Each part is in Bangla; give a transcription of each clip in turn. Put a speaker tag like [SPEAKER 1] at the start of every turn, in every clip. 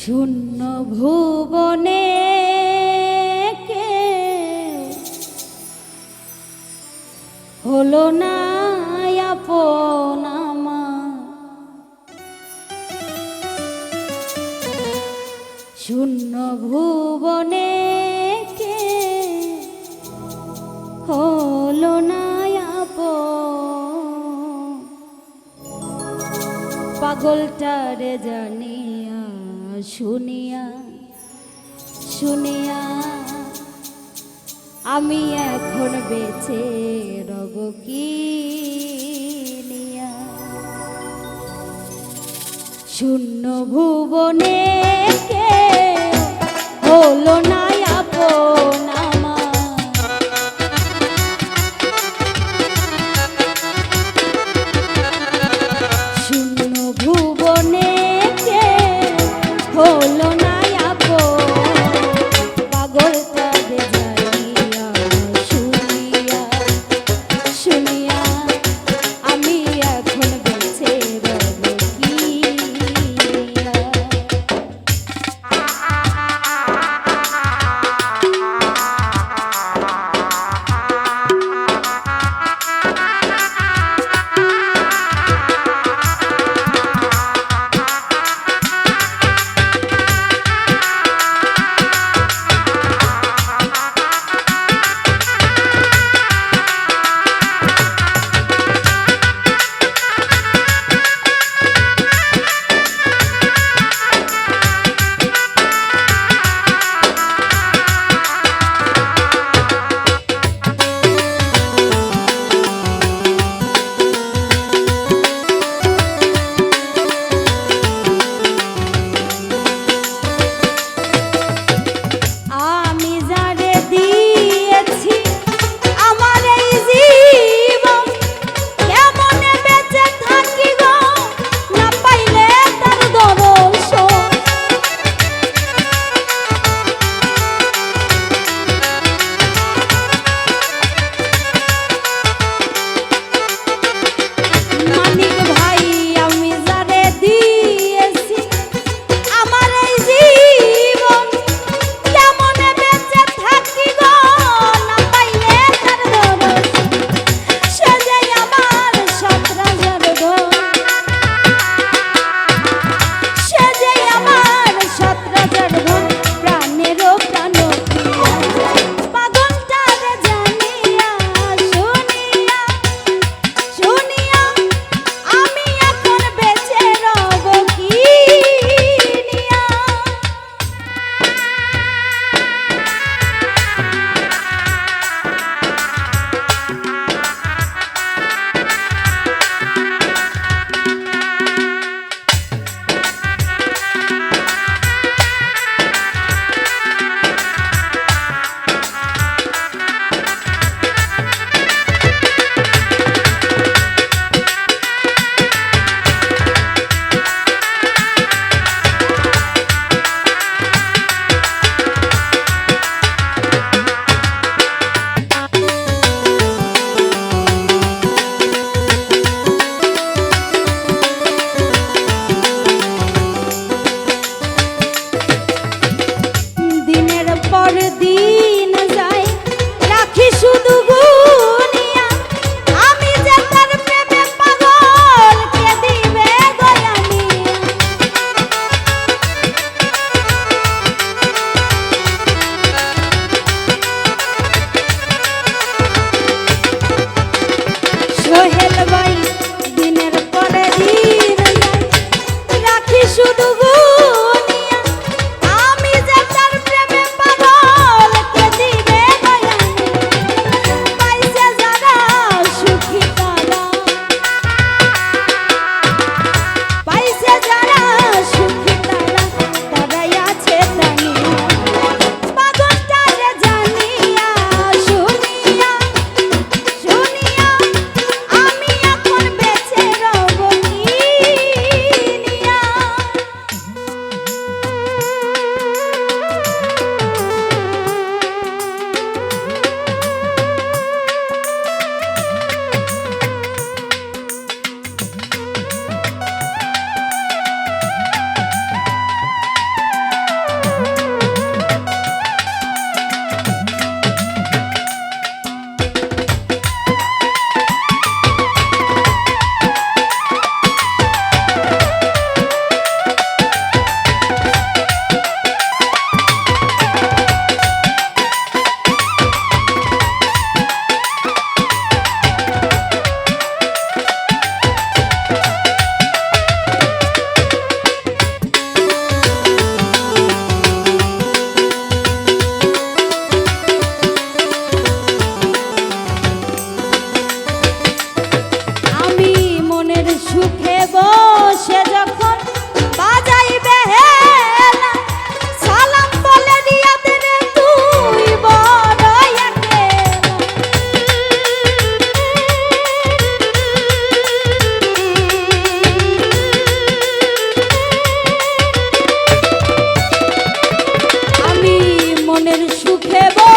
[SPEAKER 1] শূন্য ভুবনে কে হলো না আপন শূন্য ভুবনে কে হলো না পাগলটারে জানিয়া শুনিয়া শুনিয়া আমি এখন বেঁচে রব কি নিয়া? শূন্য ভুবনে Eu do que bom.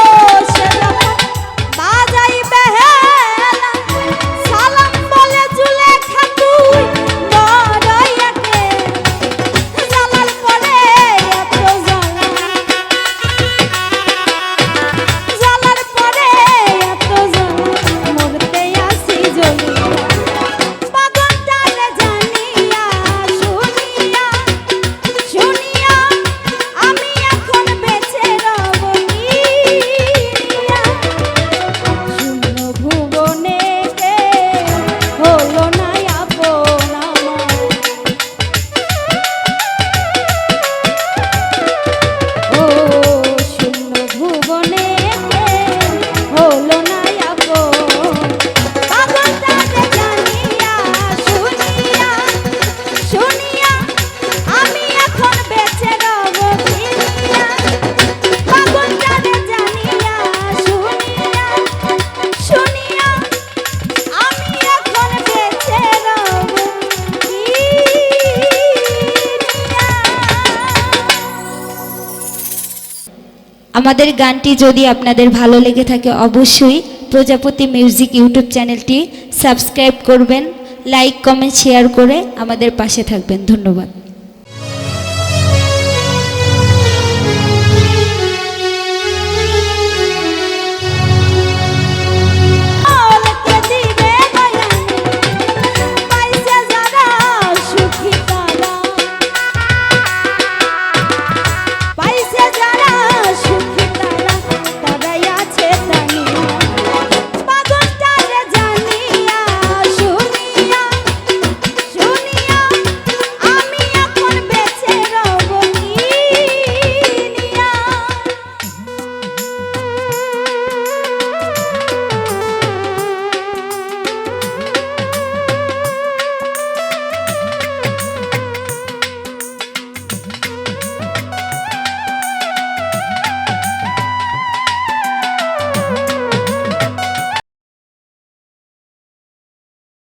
[SPEAKER 1] আমাদের গানটি যদি আপনাদের ভালো লেগে থাকে, অবশ্যই প্রজাপতি মিউজিক ইউটিউব চ্যানেলটি সাবস্ক্রাইব করবেন, লাইক, কমেন্ট, শেয়ার করে আমাদের পাশে থাকবেন। ধন্যবাদ।